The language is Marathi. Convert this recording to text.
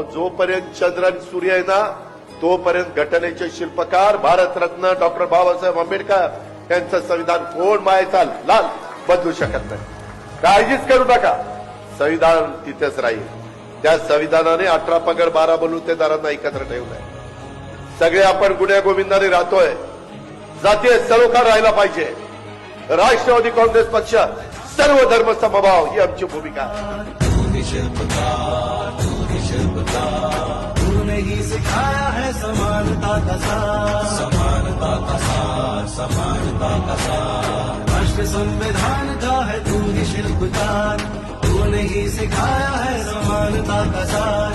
अहो जोपर्यंत चंद्र आणि सूर्य आहे ना तोपर्यंत घटनेचे शिल्पकार भारतरत्न डॉक्टर बाबासाहेब आंबेडकर यांचं संविधान कोण मायचा लाल बदलू शकत नाही. काळजीच करू नका. संविधान तिथेच राहील. त्या संविधानाने अठरा पगड बारा बलुतेदारांना एकत्र ठेवलंय. सगळे आपण गुन्ह्या गोविंदाने राहतोय. जातीय सलोखा राहायला पाहिजे. राष्ट्रवादी काँग्रेस पक्ष सर्व धर्म समभाव ही आमची भूमिका. समानता का साथ समानता का साथ समानता का साथ राष्ट्र संविधान का है तू ही शिल्पकार। तूने ही सिखाया है समानता का साथ